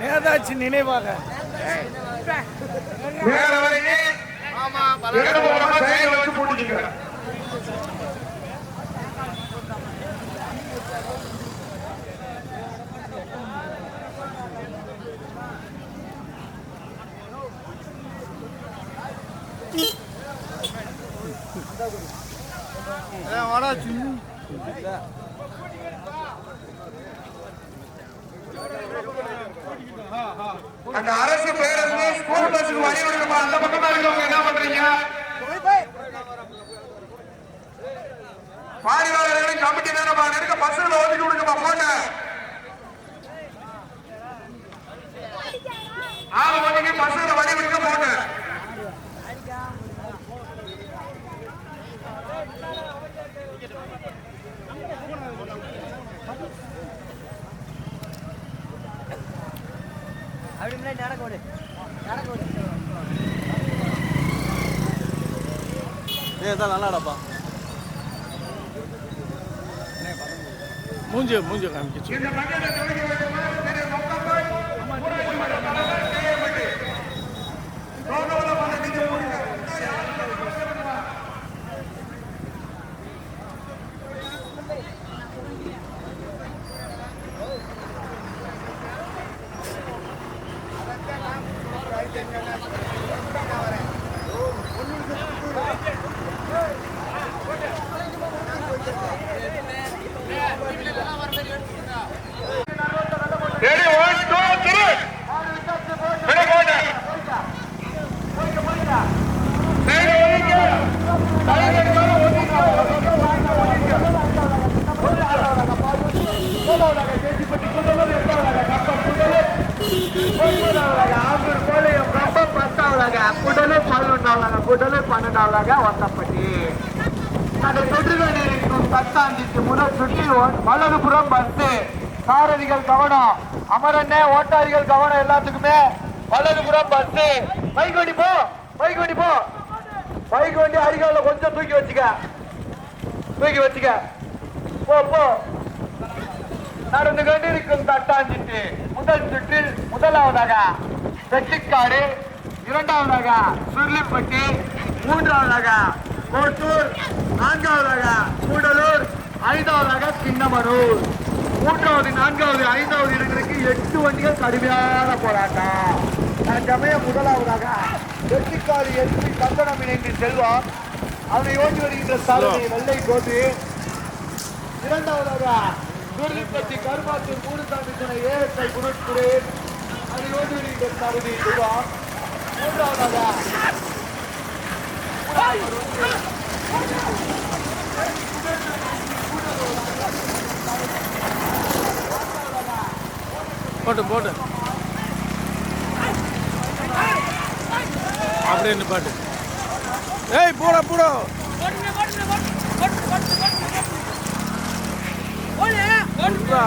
நேதாச்சு நினைவாக. மேல வரைக்கும் இடது பக்கமா சைக்கிள் வச்சு போட்டுக்கங்க அந்த அரசு பேருந்து ஸ்கூல் பஸ்ஸுக்கு வழி விடுங்கப்பா அந்த பக்கமா இருக்கவங்க என்ன பண்றீங்க? பாரிவாளர்களும் கமிட்டி தானப்பா இருக்க பஸ்ஸுல ஒதுக்கி விடுங்கப்பா போட்ட ஆளு ஒதுக்கி பஸ்ஸுல வழி விடுங்க போட்டேன் அப்படி முன்னாடி நடக்க விடு நடக்க விடு ஏ தான் நல்லாடப்பா. மூஞ்சி மூஞ்சி காமிக்கிச்சு. இந்த தலைவர் மேல பதினொன்றாவதாக குடலே பன்னெண்டாவதாக வந்தப்பட்டி அதை தொற்று கொண்டிருக்கும் பத்தாந்திக்கு முதல் சுற்றி வலதுபுறம் பத்து சாரதிகள் கவனம் அமரண்ணே ஓட்டாரிகள் கவனம் எல்லாத்துக்குமே வலதுபுறம் பஸ்ஸு பைக் வண்டி போ பைக் வண்டி போ. பைக் வண்டி அடிகால கொஞ்சம் தூக்கி வச்சுக்க. தூக்கி வச்சுக்க. போ போ. நடந்து கொண்டிருக்கும் தட்டாஞ்சிட்டு முதல் சுற்றில் முதலாவதாக வெட்டிக்காடு இரண்டாவதாக சுருளிப்பட்டி மூன்றாவதாக கோட்டூர் நான்காவதாக கூடலூர் ஐந்தாவதாக சின்னமரூர் மூன்றாவது நான்காவது ஐந்தாவது இடங்களுக்கு எட்டு வண்டிகள் கடுமையான போராட்டம். தற்சமயம் முதலாவதாக செட்டிக்காடு எஸ்பி கந்தனம் இணைந்து செல்வம் அவனை ஓட்டி வருகின்ற சாரதி வெள்ளை கோபி. இரண்டாவதாக சுருளிப்பட்டி கருமாத்தூர் மூணுசாமி துணை ஏஎஸ்ஐ குருட்குரேன் அதை ஓட்டி வருகின்ற சாரதி செல்வம் மூன்றாவதாக போட்டு போட்டு. அப்படியே நிப்பாட்டு. ஏய் போடா போடா. போடுறா.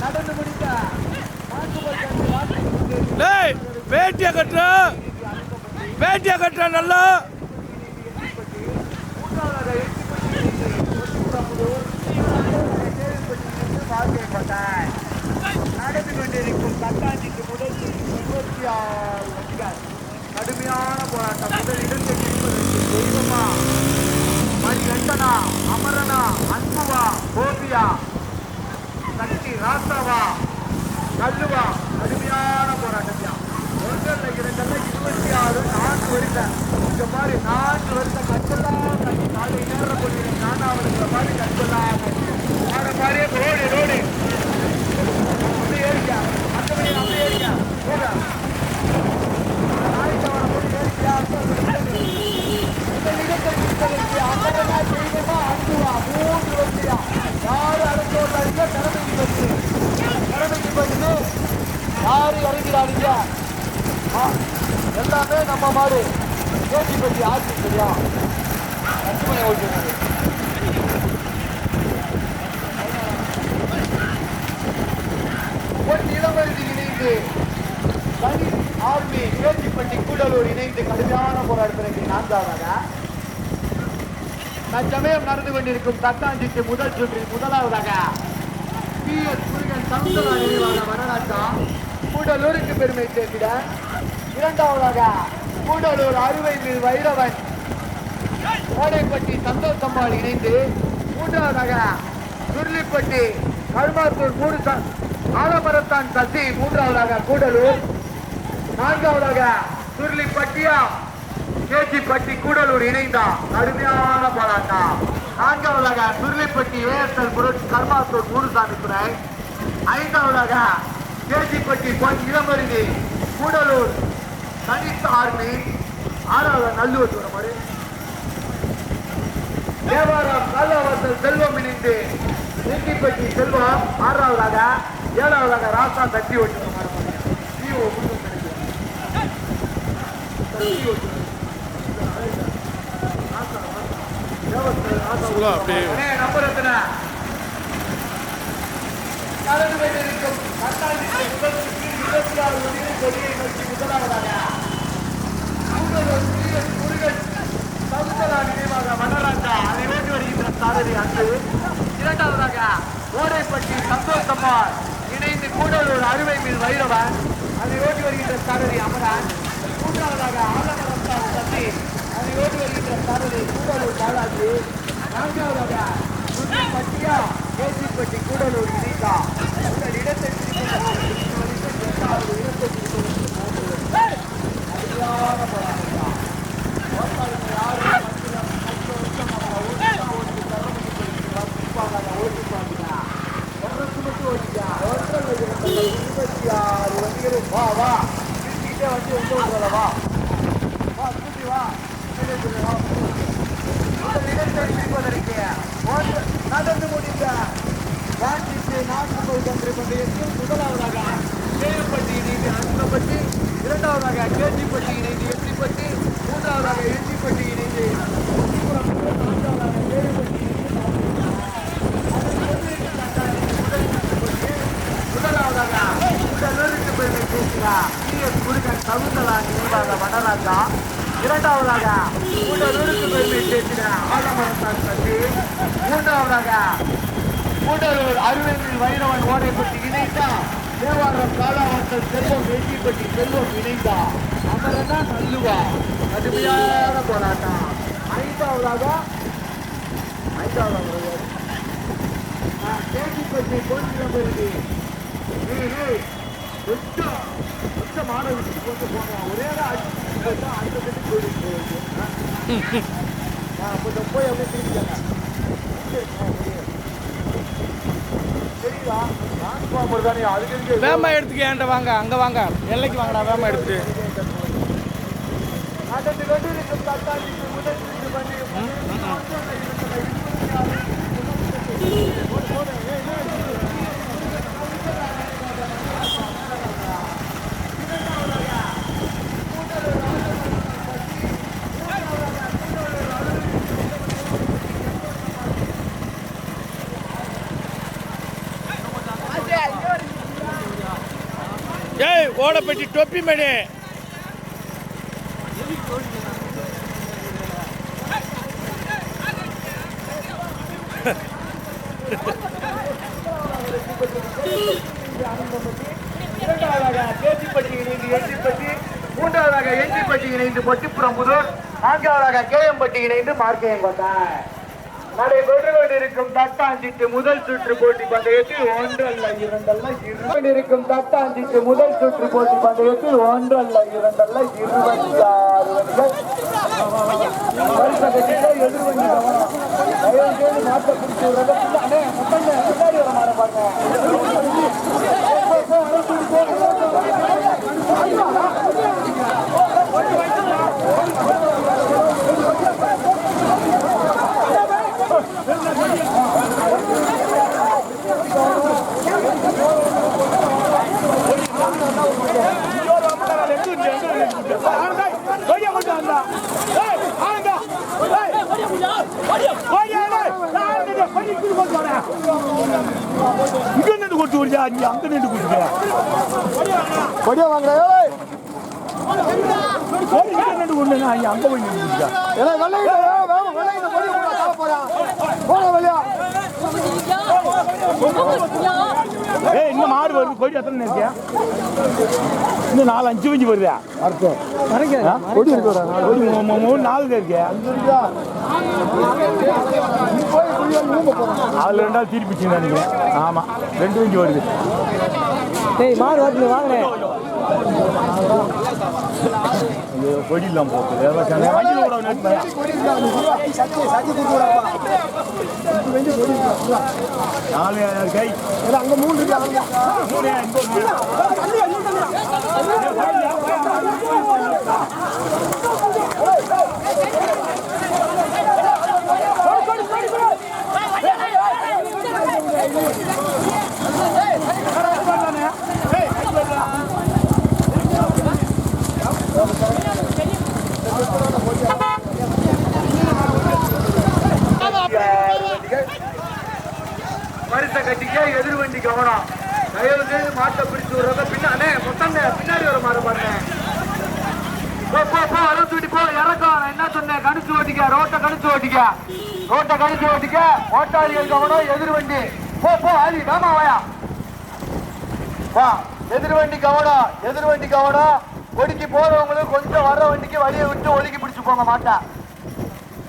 நடந்து முடித்தா நான்குபல் கண்டு நான்கு டேய் வேட்டியை கட்டுற வேட்டியை கட்டுற நல்லா. நடந்து கொண்டிருக்கும் தட்டாஞ்சிக்கு முதல் இருபத்தி ஆறு கடுமையான போராட்டம். முதல் இடத்தை பிடிப்பதற்கு தெய்வமா? மணிகண்டனா அமரனா? அந்த அன்புவா கோபியா சக்தி ராசாவா? கல்லுவா? கடுமையான போராட்டத்தியா? ஒன்றல்ல இரண்டல்ல இருபத்தி ஆறு நான்கு வருஷம். இந்த மாதிரி நான்கு வருஷம் கட்டெல்லாம் கட்டி காலை நேர கொண்டிருக்கும் நானாவது மாதிரி கட்டெல்லாம் கட்டி ஆன மாதிரியே ரோடு ரோடு. அப்படியே ஏறிக்க அந்த வழி அப்படியே போக ஏறிக்கா இந்த நிகழ்ச்சி அன்புவா யாரு அரசோட்டாங்க தலைமைக்கு பற்றி தலைமைக்கு பற்றி யாரு இறங்கிறாருங்க எல்லாமே நம்ம மாதிரி கேட்டி பற்றி ஆட்சி சரியா லட்சுமணி ஓட்டுறது ஒரு இளவரசி இணைந்து தனி ஆர்மி பேச்சிப்பட்டி கூடலூர் இணைந்து கடுமையான போராட்டத்திற்கு நான்காவதாக தற்சமயம் நடந்து கொண்டிருக்கும் தத்தாஞ்சிக்கு முதல் சுற்றில் முதலாவதாக பி எஸ் முருகன் சமுந்தரா நினைவாக வடநாட்டா கூடலூருக்கு பெருமை சேர்த்திட. இரண்டாவதாக கூடலூர் அறுவை மீது வைரவன் கோடைப்பட்டி சந்தோஷம்மாள் இணைந்து. மூன்றாவதாக சுருளிப்பட்டி கருமாத்தூர் மூணு ஆலமரத்தான் சசி. மூன்றாவதாக கூடலூர். நான்காவதாக சுருளிப்பட்டியா கேச்சிப்பட்டி கூடலூர் இணைந்தா அருமையான போராட்டம் நான்காவதாக சுருளிப்பட்டி ஏஎஸ்எல் புரட்சி கர்மாத்தூர் மூணுசாமி துறை. ஐந்தாவதாக கேச்சிப்பட்டி பொன் இளமருதி கூடலூர் தனித்த ஆர்மி ஆறாவது நல்லூர் துறமரு தேவாரம் காலாவத்தல் செல்வம் இணைந்து நீங்கிப்பட்டி செல்வம் ஆறாவதாக ஏழாவதாக ராசா தட்டி ஓட்டுற மாதிரி. ஜியோ தட்டி ஓட்டுற ஃபுல்லாக அப்படியே அண்ணே, நம்பர் எத்தனை? நடந்து கொண்டிருக்கும் கண்ணாடிக்கு முதல் சுற்றில் இருபத்தி ஆறு மணியை கொடியை நோக்கி முதலாவதாக மூன்றவர் சீரன் முருகன் சகுந்தலா நினைவாக வனராஜா அதை ஓட்டி வருகின்ற சாரதி அன்று இரண்டாவதாக ஓடைப்பட்டி சந்தோஷம்மாள் இணைந்து கூடலூர் அறுவை மீது வைரவன் அதை ஓட்டி வருகின்ற சாரதி அமரன் மூன்றாவதாக அதை வருகின்ற சாரதி கூடலூர் பாலாஜி நான்காவதாக பட்டியா கேசிப்பட்டி கூடலூர் இணைந்தா உங்கள் இடத்தை இருபத்தி ஆறு வண்டிகளும் வா வா வீட்டுக்கிட்டே வந்து வா ஸ்கூட்டி வா பின்னாடி சொல்லு, வா இந்த இடத்தை பிடிப்பதற்கு ஒன்று நடந்து முடிந்த வாஞ்சித்து நான்கு பகுதி பந்தயத்தில் முதலாவதாக சேயப்பட்டி இணைந்து அன்பப்பட்டி இரண்டாவதாக கேஜிப்பட்டி இணைந்து எட்டிப்பட்டி மூன்றாவதாக எட்டிப்பட்டி இணைந்து நான்காவதாக சேயப்பட்டி முதலாவதாக உடலுக்கு பெருமை பேசுகிறார் டி நினைவாக வடராஜா இரண்டாவதாக பேசுகிறார் ஆலமரத்தான் மூன்றாவதாக கூடலூர் அருவேந்தில் வைரவன் ஓடைப்பட்டி இணைந்தா தேவாரம் காலாவட்டம் செல்வம் வெட்டிப்பட்டி செல்வம் இணைந்தா அமரனா நல்லுவா கடுமையான போராட்டம் ஐந்தாவதாக ஐந்தாவதாக கேள்விப்பட்டி பொன்னிரம்பருதி கொஞ்சம் கொஞ்சம் கொண்டு போங்க ஒரே அடுத்த போயிட்டு போயிருக்கு கொஞ்சம் போய் அப்படியே திரும்பிக்காங்க தெரியுதா டிரான்ஸ்ஃபார்மர் தானே அதுக்கு எதுக்கு வேமா எடுத்துக்க ஏன்ட்ட வாங்க அங்கே வாங்க. எல்லைக்கு வாங்கடா வேமா எடுத்துட்டு. ம். கொண்டிருக்கும் தத்தாளிக்கு ஓடப்பட்டி தொப்பி மணி. இரண்டாவதாக கேசிப்பட்டி இணைந்து எஞ்சிப்பட்டி மூன்றாவதாக எஞ்சிப்பட்டி இணைந்து பொட்டிப்புறம்புதூர் நான்காவதாக கேஎம்பட்டி இணைந்து மார்க்கையங்கொண்டார் நடைபெற்று கொண்டிருக்கும் தட்டாஞ்சிட்டு முதல் சுற்று போட்டி பந்தயத்தில் ஒன்றல்ல இரண்டல்ல இரு இருக்கும் தட்டாஞ்சிட்டு முதல் சுற்று போட்டி பந்தயத்தில் ஒன்றல்ல இரண்டல்ல இருபத்தி ஆறு வண்டிகள் வருஷத்துக்கு எதிர்வண்டி மாற்ற பிடிச்சு விடுறத வர மாற பாருங்க. ஏய் இன்னும் மாடு வருது. கோழி எத்தனை இருக்கியா இன்னும் நாலு அஞ்சு வஞ்சி வருதா? கொடி மூணு நாலு இருக்கியா அதுல ரெண்டாவது திருப்பி வச்சுங்க நினைக்கிறேன் ஆமா. ரெண்டு வஞ்சி வருது. டேய் மாடு ஓட்டுல வாங்கினேன் ஐயோ, கொடி இல்லாம போகுது வண்டியில் கூட ஒன்று எடுத்து நாலு கை அங்க மூணு இருக்கு அங்க மூணு இங்க ஒரு மூணு. மருத்த கட்டிக்க எதிர்வண்டி கவனம் தயவு செய்து மாட்டை பிடிச்சு விடுறத பின்னாடி மொத்தங்க பின்னாடி வர மாதிரி பாருங்க போ போ போ அறுபத்தி விட்டு போ இறக்கம் நான் என்ன சொன்னேன் கணிச்சு ஓட்டிக்க ரோட்டை கணிச்சு ஓட்டிக்க. ரோட்டை கணிச்சு ஓட்டிக்க. ஓட்டாளிகள் கவனம் எதிர்வண்டி. போ போ ஆதி வேமா வாயா. வா எதிர்வண்டி கவனம் எதிர்வண்டி கவனம் ஒடுக்கி போறவங்களும் கொஞ்சம் வர்ற வண்டிக்கு வழியை விட்டு ஒதுக்கி பிடிச்சு போங்க மாட்டா.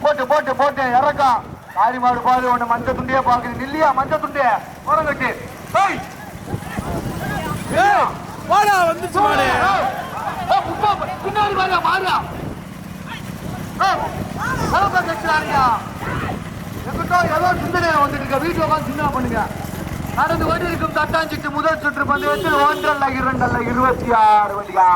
போட்டு போட்டு போட்டு இறக்கம். காரி மாடு பாரு உன்னை மஞ்ச துண்டியே பாக்குது நில்லியா மஞ்ச துண்டே உரங்கட்டு. ஏய்! ஏய், வாடா முப்பா, பின்னாடி மாறியா கட்டுறாருயா எங்கிட்ட ஏதோ சிந்தனை வந்துட்டு வீட்டுல உட்காந்து சிந்தனை பண்ணுங்க. நடந்து கொண்டு இருக்கும் தட்டாஞ்சிட்டு முதல் சுற்று பந்தயத்தில் ஒன்றல்ல இரண்டல்ல இருபத்தி ஆறு வண்டியா?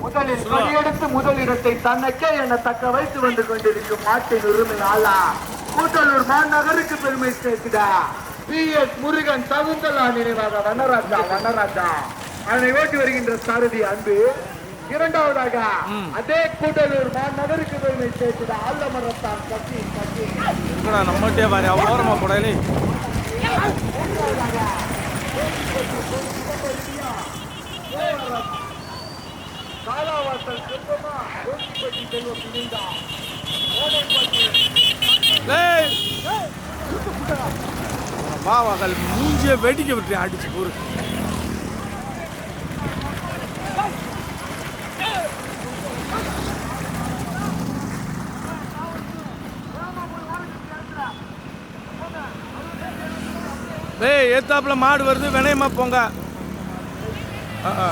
முதலில் கொடியெடுத்து முதலிடத்தை தன்னக்கே என தக்க வைத்து வந்து கொண்டிருக்கும் நாட்டின் உரிமை ஆளா கூட்டலூர் மாநகருக்கு பெருமை சேர்க்குதா பி. எஸ். முருகன் சகுந்தலா நினைவாக வனராஜா வனராஜா. அதனை ஓட்டி வருகின்ற சாரதி அன்பு. இரண்டாவதாக அதே கூட்டலூர் மாநகருக்கு பெருமை சேர்க்குதா ஆலமரத்தான் கட்சி கட்சி. நம்மகிட்டே பாரு ஓரமா போடலே காலாவாசல் செல்வமா ரோட்டிப்பட்டி செல்வம் பிணைந்தா ஏய்! பாவாக்கள் மூஞ்சிய வெடிக்க விட்டு அடிச்சு போரு. ஏய் ஏத்தாப்புல மாடு வருது வினயமா போங்க ஆ, ஆ.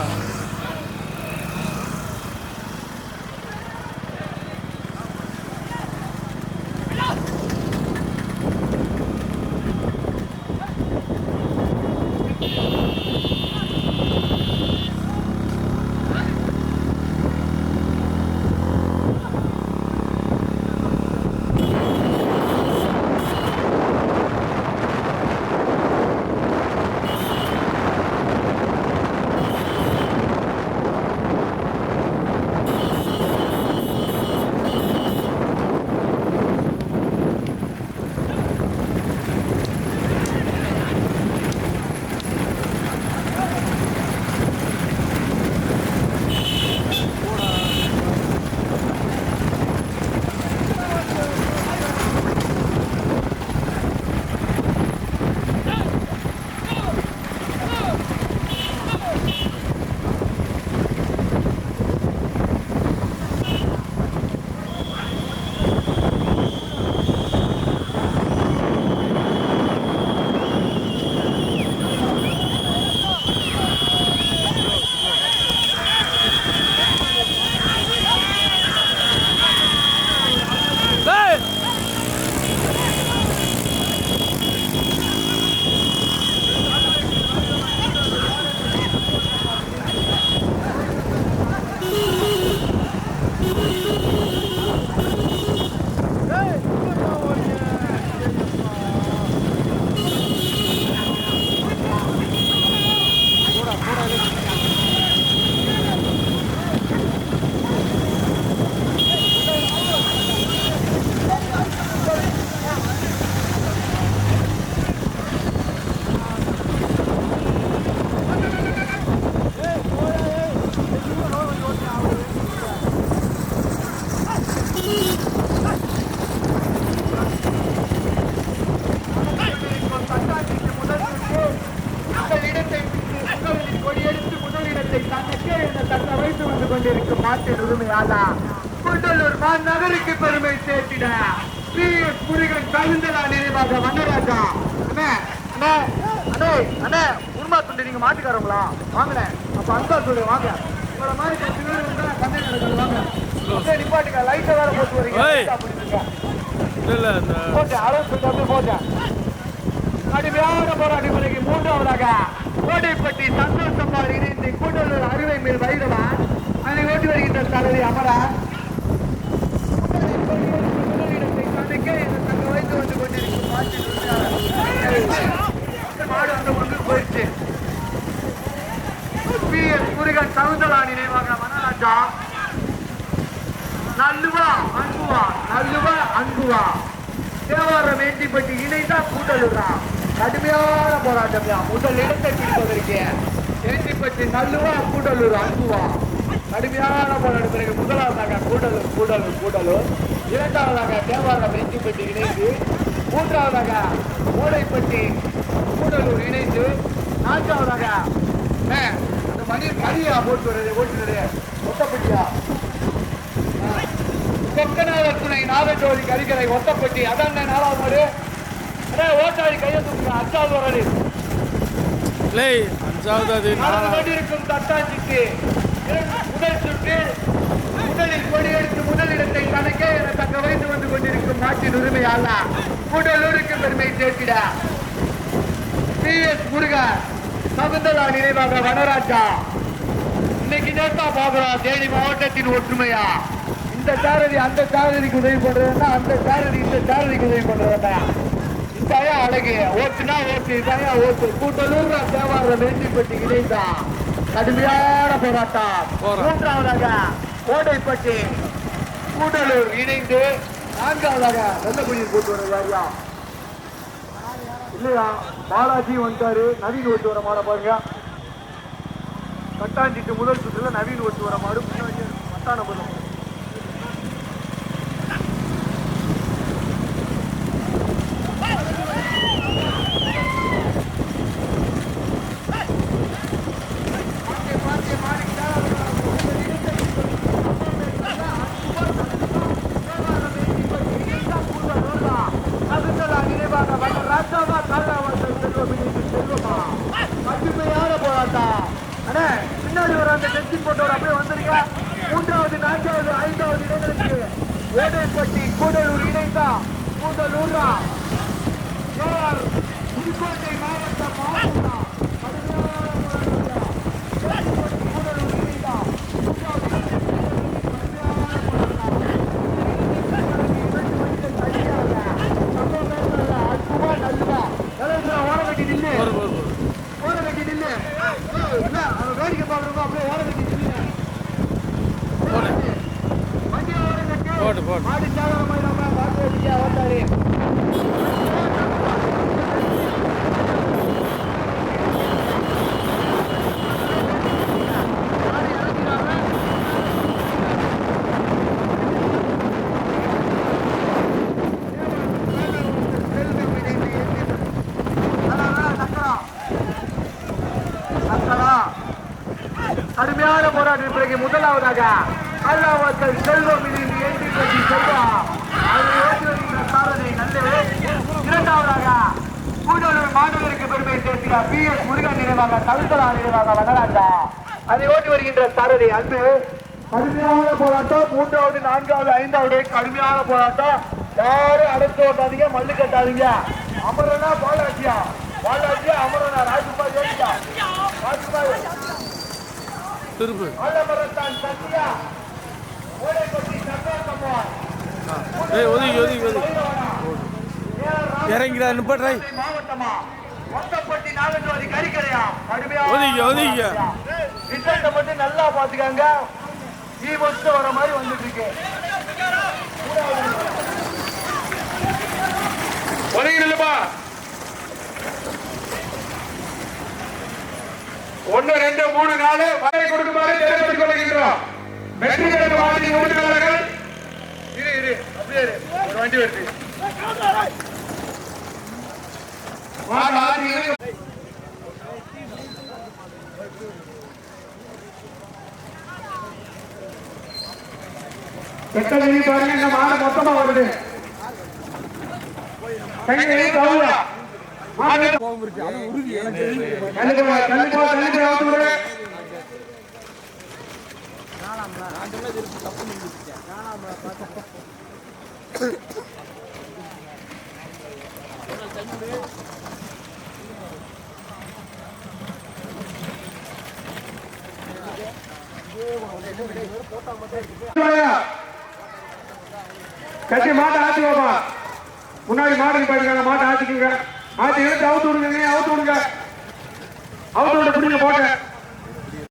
கொண்டிருக்கும் மாட்டின் உரிமையாளா? கூட்டலூர் மாநகருக்கு பெருமை சேர்த்திட. பி எஸ் முருகன் கவிந்தலா நினைவாக வண்ணராஜா அண்ணே அண்ணே அண்ணே அண்ணே உண்மா துண்டு நீங்க மாட்டுக்காரங்களா வாங்கண்ணே அப்ப அன்பா சொல்லு வாங்க. உங்கள மாதிரி பத்து பேர் இருந்தா கண்ணை நடக்கல வாங்க. அப்படியே நிப்பாட்டுங்க லைட்டை வேற போட்டு வரீங்க. போட்டேன் அறுபது சொல்லிட்டு போட்டேன் கடுமையான போராட்டம் பிறகு மூன்றாவதாக கோட்டைப்பட்டி சந்தோஷமாக இணைந்து கூட்டலூர் அறுவை மேல் வைரவா அதை ஓட்டி வருகின்ற தலைவி அமரா. வந்து போயிடுச்சு முருகன் நினைவாக மனராஜா. நல்லுவா அன்புவா நல்லுவா அன்புவா. தேவாரம் வேண்டிப்பட்டு இணைந்தா கூட்டலுடா கடுமையான போராட்டம் முதல் இடத்தை பிடிப்பதற்கு வேண்டிப்பட்டு நல்லுவா கூட்டலூர் அன்புவா. கடுமையான போராட்டம் பிறகு முதலாவதாக கூடலூர் கூடலூர் கூடலூர் இரண்டாவதாக தேவாரம் வேண்டிப்பட்டு இணைந்து மூன்றாவதாக ஓடைப்பட்டி கூடலூர் இணைந்து நான்காவதாக அந்த மணி மணியா போட்டு வருது ஓட்டுறது ஒட்டப்பட்டியா கொக்கநாதர் துணை நாகஜோதி கரிகரை ஒத்தப்பட்டி அதான் நாலாவது மாடு. ஓட்டாளி கையை தூக்குங்க அஞ்சாவது வரது இல்லை அஞ்சாவது கொண்டிருக்கும் தட்டாஞ்சிக்கு. முதல் சுற்று முதலில் கொடியெடுத்து முதலிடத்தை கணக்கே என தக்க வைத்து வந்து கொண்டிருக்கும் நாட்டின் உரிமையாள கூடலூருக்கு பெருமை சேர்த்திட. பி எஸ் முருகன் சகுந்தலா நினைவாக வனராஜா. இன்னைக்கு நேத்தா பாக்குறோம் தேனி மாவட்டத்தின் ஒற்றுமையா? இந்த சாரதி அந்த சாரதிக்கு உதவி பண்றதுன்னா அந்த சாரதி இந்த சாரதிக்கு உதவி பண்றதுன்னா. இந்தாயா அழகு ஓட்டுனா ஓட்டு இதாயா ஓட்டு. கூட்டலூர் தேவாரம் வேண்டிப்பட்டி இணைந்தா. கடுமையான போராட்டம். மூன்றாவதாக கோடைப்பட்டி கூடலூர் இணைந்து நான்காவதாக வெள்ளக்குடியில் கூட்டு வர யாரியா இல்லையா? பாலாஜி வந்துட்டாரு நவீன் ஓட்டு வர மாட பாருங்க. கட்டாஞ்சிட்டு முதல் சுற்றுல நவீன் ஓட்டு வர மாடு. முன்னாடி பதம் கடுமையான போராட்டம் அண்ணே பின்னாடி வர அந்த டெஸ்டி போட்டோட அப்படியே வந்துருங்க மூன்றாவது நான்காவது ஐந்தாவது இடங்களுக்கு ஓடைப்பட்டி கூடலூர் இணைந்தா கூடலூரா கேஆர் புதுக்கோட்டை மாவட்டம் மாவட்டா கடுமையான போராட்டம் ஓடைப்பட்டி கூடலூர் இணைந்தா மூன்றாவது இடங்களுக்கு கடுமையான போராட்டம் ஓரங்கட்டி நில்லு ஒரு ஒரு ஒரு. ஓரங்கட்டி நில்லு என்ன அவன் வேடிக்கை பாக்குறவங்க அப்படியே ஓரங்கட்டி நில்லு போடு வண்டி ஓரங்கட்டி போட்டு போட்டு மாடி சாகரமாயிடாம பாட்டு ஓட்டியா ஓட்டாரு கடுமையான போராட்டம் பிறகு முதலாவதாக அல்லாவத்தல் செல்வம் என்று ஏற்றி பற்றி செல்வா. அதை ஓட்டி வருகின்ற சாதனை நல்லது இரண்டாவதாக கூடலூர் மாணவருக்கு பெருமை சேர்க்கிறார் பி எஸ் முருகன் நினைவாக கவிதலா நினைவாக வனராஜா அதை ஓட்டி வருகின்ற சாரதி அன்பு. கடுமையான போராட்டம். மூன்றாவது நான்காவது ஐந்தாவது கடுமையான போராட்டம். யாரும் அடைத்து ஓட்டாதீங்க மல்லு கட்டாதீங்க. அமரனா பாலாஜியா. பாலாஜியா அமரனா. ராஜ்குமார் ஜெயிச்சா ராஜ்குமார் திருப்பு. ஏய் ஒதுங்கி ஒதுங்கி ஒதுங்கி. இறங்கிறா கடுமையா ஒதுங்கி, ஒதுங்கி. ரிசல்ட்டை மட்டும் நல்லா பாத்துக்காங்க ஈ பஸ் வர மாதிரி வந்துட்டு இருக்கு ஒதுங்கி நில்லுப்பா. ஒன்னு ரெண்டு மூணு நாலு வரை கொடுக்குமாறு தெரிவித்துக் கொள்கின்றோம். வெற்றி பெற்ற வாடி உறுப்பினர்கள் இரு இரு அப்படியே ஒரு வண்டி வருது. வாங்க, பாருங்க இந்த மாடு மொத்தமா வருது. கையை கவுல கட்டி மாட்டை ஆத்தி முன்னாடி மாடுக்கு போயிருக்காங்க மாட்டை ஆத்திக்குங்க ஆத்தி எடுத்து அவுத்து விடுங்க நீ அவுத்து விடுங்க. அவுத்து விட்டு பிடிங்க போட்டேன்